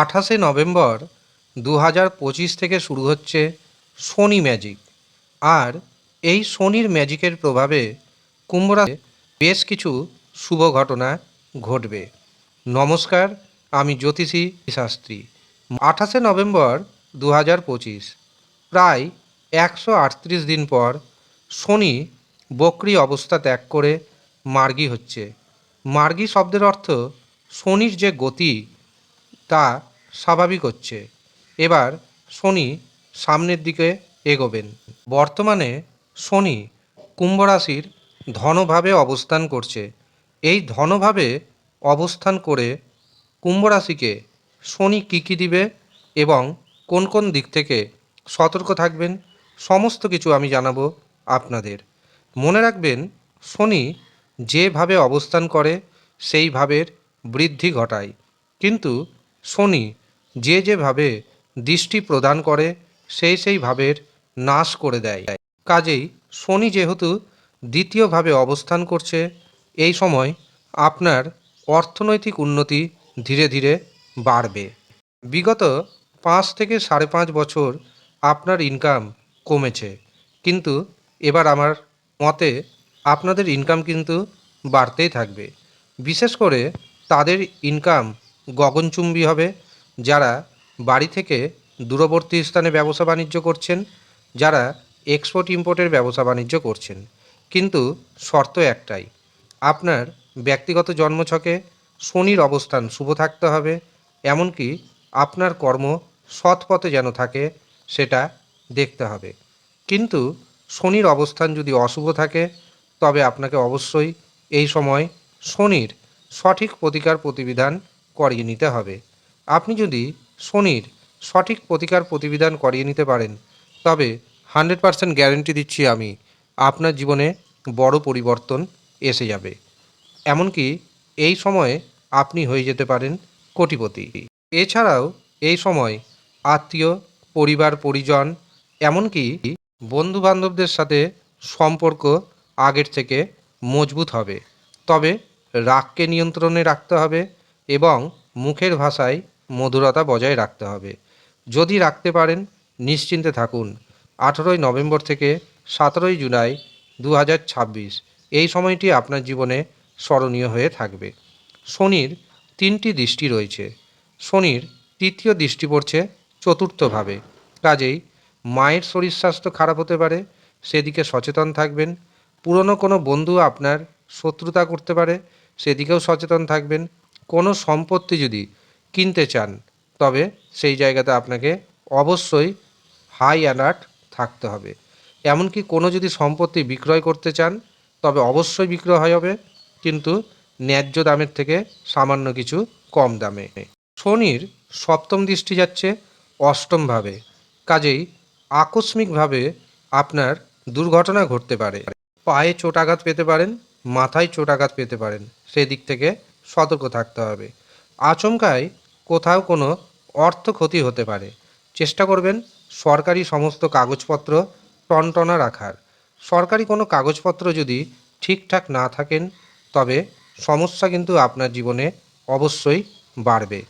আঠাশে নভেম্বর দু হাজার পঁচিশ থেকে শুরু হচ্ছে শনি ম্যাজিক। আর এই শনির ম্যাজিকের প্রভাবে কুম্ভরাতে বেশ কিছু শুভ ঘটনা ঘটবে। নমস্কার, আমি জ্যোতিষী শাস্ত্রী। আঠাশে নভেম্বর দু হাজার পঁচিশ, প্রায় একশো আটত্রিশ দিন পর শনি বক্রি অবস্থা ত্যাগ করে মার্গী হচ্ছে। মার্গী শব্দের অর্থ শনির যে গতি তা স্বাভাবিক হচ্ছে। এবার শনি সামনের দিকে এগোবেন। বর্তমানে শনি কুম্ভ রাশির ধনভাবে অবস্থান করছে। এই ধনভাবে অবস্থান করে কুম্ভ রাশিকে শনি কী কী দিবে এবং কোন কোন দিক থেকে সতর্ক থাকবেন, সমস্ত কিছু আমি জানাব আপনাদের। মনে রাখবেন, শনি যেভাবে অবস্থান করে সেই ভাবের বৃদ্ধি ঘটায়। কিন্তু শনি যে যেভাবে দৃষ্টি প্রদান করে, সেই সেই ভাবের নাশ করে দেয়। কাজেই শনি যেহেতু দ্বিতীয়ভাবে অবস্থান করছে, এই সময় আপনার অর্থনৈতিক উন্নতি ধীরে ধীরে বাড়বে। বিগত পাঁচ থেকে সাড়ে পাঁচ বছর আপনার ইনকাম কমেছে। কিন্তু এবার আমার মতে আপনাদের ইনকাম কিন্তু বাড়তেই থাকবে। বিশেষ করে তাদের ইনকাম গগনচুম্বী হবে, যারা বাড়ি থেকে দূরবর্তী স্থানে ব্যবসা বাণিজ্য করছেন, যারা এক্সপোর্ট ইম্পোর্টের ব্যবসা বাণিজ্য করছেন। কিন্তু শর্ত একটাই, আপনার ব্যক্তিগত জন্মছকে শনির অবস্থান শুভ থাকতে হবে, এমনকি আপনার কর্ম সৎ পথে যেন থাকে, সেটা দেখতে হবে। কিন্তু শনির অবস্থান যদি অশুভ থাকে, তবে আপনাকে অবশ্যই এই সময় শনির সঠিক প্রতিকার প্রতিবিধান করিয়ে নিতে হবে। আপনি যদি শনির সঠিক প্রতিকার প্রতিবিধান করিয়ে নিতে পারেন, তবে হান্ড্রেড পারসেন্ট গ্যারেন্টি দিচ্ছি আমি, আপনার জীবনে বড় পরিবর্তন এসে যাবে। এমনকি এই সময়ে আপনি হয়ে যেতে পারেন কোটিপতি। এছাড়াও এই সময় আত্মীয়, পরিবার, পরিজন, এমনকি বন্ধু বান্ধবদের সাথে সম্পর্ক আগের থেকে মজবুত হবে। তবে রাগকে নিয়ন্ত্রণে রাখতে হবে এবং মুখের ভাষায় মধুরতা বজায় রাখতে হবে। যদি রাখতে পারেন, নিশ্চিন্তে থাকুন। আঠেরোই নভেম্বর থেকে সতেরোই জুলাই দু হাজার ছাব্বিশ। এই সময়টি আপনার জীবনে স্মরণীয় হয়ে থাকবে। শনির তিনটি দৃষ্টি রয়েছে। শনির তৃতীয় দৃষ্টি পড়ছে চতুর্থভাবে। কাজেই মায়ের শরীর স্বাস্থ্য খারাপ হতে পারে, সেদিকে সচেতন থাকবেন। পুরনো কোনো বন্ধু আপনার শত্রুতা করতে পারে, সেদিকেও সচেতন থাকবেন। কোনো সম্পত্তি যদি কিনতে চান, তবে সেই জায়গাতে আপনাকে অবশ্যই হাই অ্যালার্ট থাকতে হবে। এমনকি কোনো যদি সম্পত্তি বিক্রয় করতে চান, তবে অবশ্যই বিক্রয় হবে কিন্তু ন্যায্য দামের থেকে সামান্য কিছু কম দামে। শনির সপ্তম দৃষ্টি যাচ্ছে অষ্টমভাবে। কাজেই আকস্মিকভাবে আপনার দুর্ঘটনা ঘটতে পারে। পায়ে চোটাঘাত পেতে পারেন, মাথায় চোটাঘাত পেতে পারেন। সেদিক থেকে সতর্ক থাকতে হবে। আচমকায় কোথাও কোনো অর্থ ক্ষতি হতে পারে। চেষ্টা করবেন সরকারি সমস্ত কাগজপত্র টনটনা রাখার। সরকারি কোনো কাগজপত্র যদি ঠিকঠাক না থাকেন, তবে সমস্যা কিন্তু আপনার জীবনে অবশ্যই বাড়বে।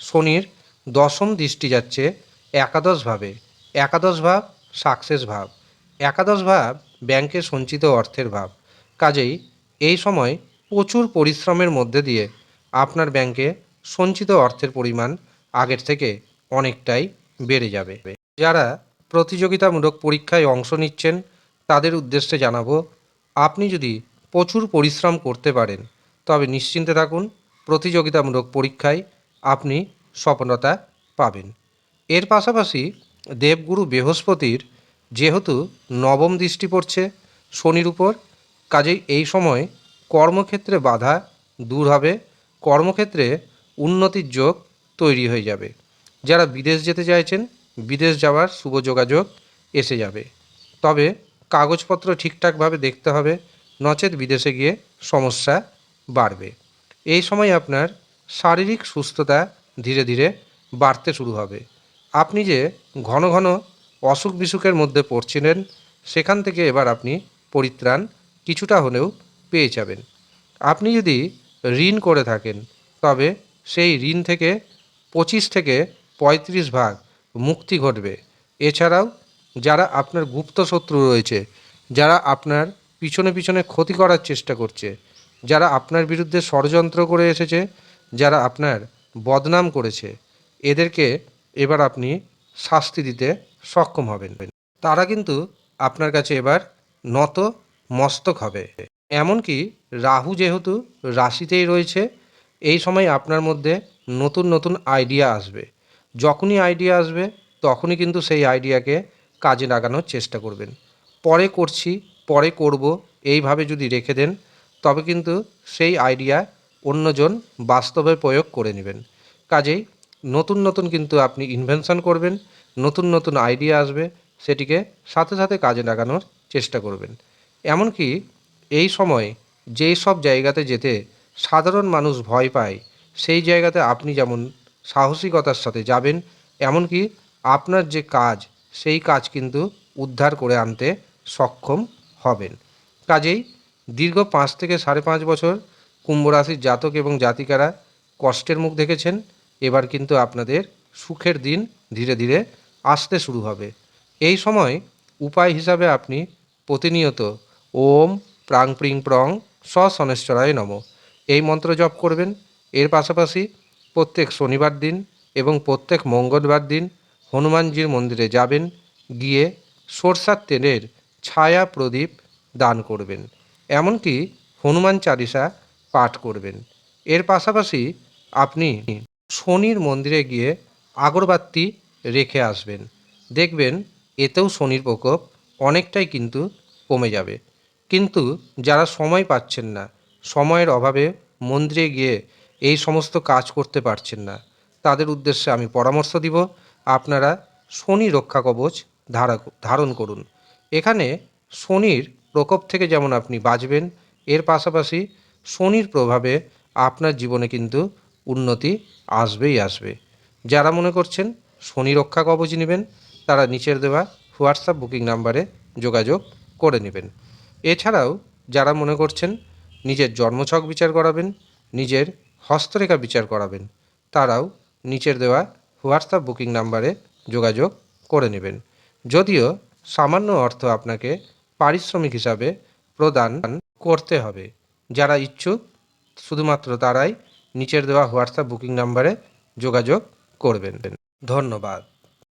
শনির দশম দৃষ্টি যাচ্ছে একাদশ ভাবে। একাদশ ভাব সাকসেস ভাব। একাদশ ভাব ব্যাংকে সঞ্চিত অর্থের ভাব। কাজেই এই সময় প্রচুর পরিশ্রমের মধ্যে দিয়ে আপনার ব্যাংকে সঞ্চিত অর্থের পরিমাণ আগের থেকে অনেকটাই বেড়ে যাবে। যারা প্রতিযোগিতামূলক পরীক্ষায় অংশ নিচ্ছেন, তাদের উদ্দেশ্যে জানাব, আপনি যদি প্রচুর পরিশ্রম করতে পারেন, তবে নিশ্চিন্তে থাকুন, প্রতিযোগিতামূলক পরীক্ষায় আপনি সফলতা পাবেন। এর পাশাপাশি দেবগুরু বৃহস্পতির যেহেতু নবম দৃষ্টি পড়ছে, শনির উপর, কাজেই এই সময় কর্মক্ষেত্রে বাধা দূর হবে, কর্মক্ষেত্রে উন্নতির যোগ তৈরি হয়ে যাবে। যারা বিদেশ যেতে চাইছেন, বিদেশ যাওয়ার শুভ যোগাযোগ এসে যাবে। তবে কাগজপত্র ঠিকঠাকভাবে দেখতে হবে, নচেত বিদেশে গিয়ে সমস্যা বাড়বে। এই সময় আপনার শারীরিক সুস্থতা ধীরে ধীরে বাড়তে শুরু হবে। আপনি যে ঘন ঘন অসুখ বিসুখের মধ্যে পড়ছিলেন, সেখান থেকে এবার আপনি পরিত্রাণ কিছুটা হলেও পেয়ে যাবেন। আপনি যদি ঋণ করে থাকেন, তবে সেই ঋণ থেকে পঁচিশ থেকে পঁয়ত্রিশ ভাগ মুক্তি ঘটবে। এছাড়াও যারা আপনার গুপ্ত শত্রু রয়েছে, যারা আপনার পিছনে পিছনে ক্ষতি করার চেষ্টা করছে, যারা আপনার বিরুদ্ধে ষড়যন্ত্র করে এসেছে, যারা আপনার বদনাম করেছে, এদেরকে এবার আপনি শাস্তি দিতে সক্ষম হবেন। তারা কিন্তু আপনার কাছে এবার নত মস্তক হবে। এমনকি রাহু যেহেতু রাশিতেই রয়েছে, এই সময় আপনার মধ্যে নতুন নতুন আইডিয়া আসবে। যখনই আইডিয়া আসবে, তখনই কিন্তু সেই আইডিয়াকে কাজে লাগানোর চেষ্টা করবেন। পরে করছি, পরে করব, এইভাবে যদি রেখে দেন, তবে কিন্তু সেই আইডিয়া অন্যজন বাস্তবে প্রয়োগ করে নেবেন। কাজেই নতুন নতুন কিন্তু আপনি ইনভেনশন করবেন, নতুন নতুন আইডিয়া আসবে, সেটিকে সাথে সাথে কাজে লাগানোর চেষ্টা করবেন। এমনকি এই সময় যেই সব জায়গাতে যেতে সাধারণ মানুষ ভয় পায়, সেই জায়গাতে আপনি যেমন সাহসিকতার সাথে যাবেন, এমনকি আপনার যে কাজ, সেই কাজ কিন্তু উদ্ধার করে আনতে সক্ষম হবেন। কাজেই দীর্ঘ পাঁচ থেকে সাড়ে পাঁচ বছর কুম্ভরাশির জাতক এবং জাতিকারা কষ্টের মুখ দেখেছেন, এবার কিন্তু আপনাদের সুখের দিন ধীরে ধীরে আসতে শুরু হবে। এই সময় উপায় হিসাবে আপনি প্রতিনিয়ত ওম প্রাং প্রিং প্রং স শনেশ্বরায় নম। এই মন্ত্র জপ করবেন। এর পাশাপাশি প্রত্যেক শনিবার দিন এবং প্রত্যেক মঙ্গলবার দিন হনুমানজির মন্দিরে যাবেন, গিয়ে সরষার তেলের ছায়া প্রদীপ দান করবেন, এমনকি হনুমান চালিসা পাঠ করবেন। এর পাশাপাশি আপনি শনির মন্দিরে গিয়ে আগরবাতি রেখে আসবেন। দেখবেন এতেও শনির প্রকোপ অনেকটাই কিন্তু কমে যাবে। কিন্তু যারা সময় পাচ্ছেন না, সময়ের অভাবে মন্দিরে গিয়ে এই সমস্ত কাজ করতে পারছেন না, তাদের উদ্দেশ্যে আমি পরামর্শ দিব, আপনারা শনি রক্ষা কবচ ধারা ধারণ করুন। এখানে শনির প্রকোপ থেকে যেমন আপনি বাঁচবেন, এর পাশাপাশি শনির প্রভাবে আপনার জীবনে কিন্তু উন্নতি আসবেই আসবে। যারা মনে করছেন শনি রক্ষা কবচ নেবেন, তারা নিচের দেওয়া হোয়াটসঅ্যাপ বুকিং নাম্বারে যোগাযোগ করে নেবেন। এছাড়াও যারা মনে করছেন নিজের জন্মছক বিচার করাবেন, নিজের হস্তরেখা বিচার করাবেন, তারাও নিচের দেওয়া হোয়াটসঅ্যাপ বুকিং নাম্বারে যোগাযোগ করে নেবেন। যদিও সামান্য অর্থ আপনাকে পারিশ্রমিক হিসাবে প্রদান করতে হবে। যারা ইচ্ছুক, শুধুমাত্র তারাই নিচের দেওয়া হোয়াটসঅ্যাপ বুকিং নাম্বারে যোগাযোগ করবেন। ধন্যবাদ।